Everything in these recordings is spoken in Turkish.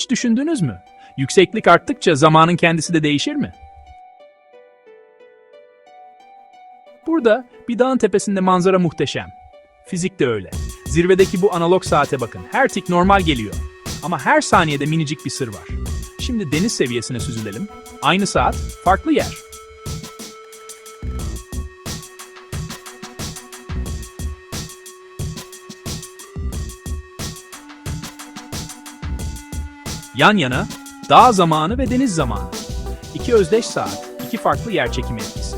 Hiç düşündünüz mü? Yükseklik arttıkça zamanın kendisi de değişir mi? Burada bir dağın tepesinde manzara muhteşem. Fizik de öyle. Zirvedeki bu analog saate bakın. Her tik normal geliyor. Ama her saniyede minicik bir sır var. Şimdi deniz seviyesine süzülelim. Aynı saat, farklı yer. Yan yana dağ zamanı ve deniz zamanı. İki özdeş saat, iki farklı yer çekimi etkisi.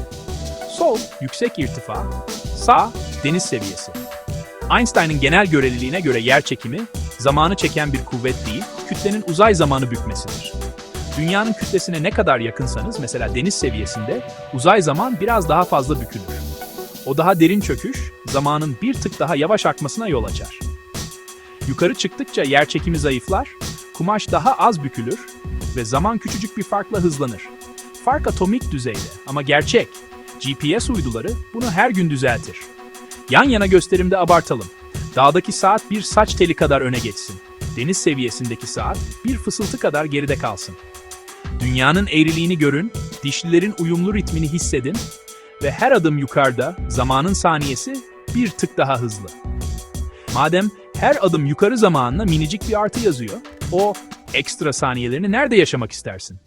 Sol, yüksek irtifa, sağ, deniz seviyesi. Einstein'ın genel göreliliğine göre yer çekimi, zamanı çeken bir kuvvet değil, kütlenin uzay zamanı bükmesidir. Dünyanın kütlesine ne kadar yakınsanız, mesela deniz seviyesinde, uzay zaman biraz daha fazla bükülür. O daha derin çöküş, zamanın bir tık daha yavaş akmasına yol açar. Yukarı çıktıkça yer çekimi zayıflar, kumaş daha az bükülür ve zaman küçücük bir farkla hızlanır. Fark atomik düzeyde ama gerçek. GPS uyduları bunu her gün düzeltir. Yan yana gösterimde abartalım. Dağdaki saat bir saç teli kadar öne geçsin. Deniz seviyesindeki saat bir fısıltı kadar geride kalsın. Dünyanın eğriliğini görün, dişlilerin uyumlu ritmini hissedin ve her adım yukarıda zamanın saniyesi bir tık daha hızlı. Madem her adım yukarı zamanına minicik bir artı yazıyor, o ekstra saniyelerini nerede yaşamak istersin?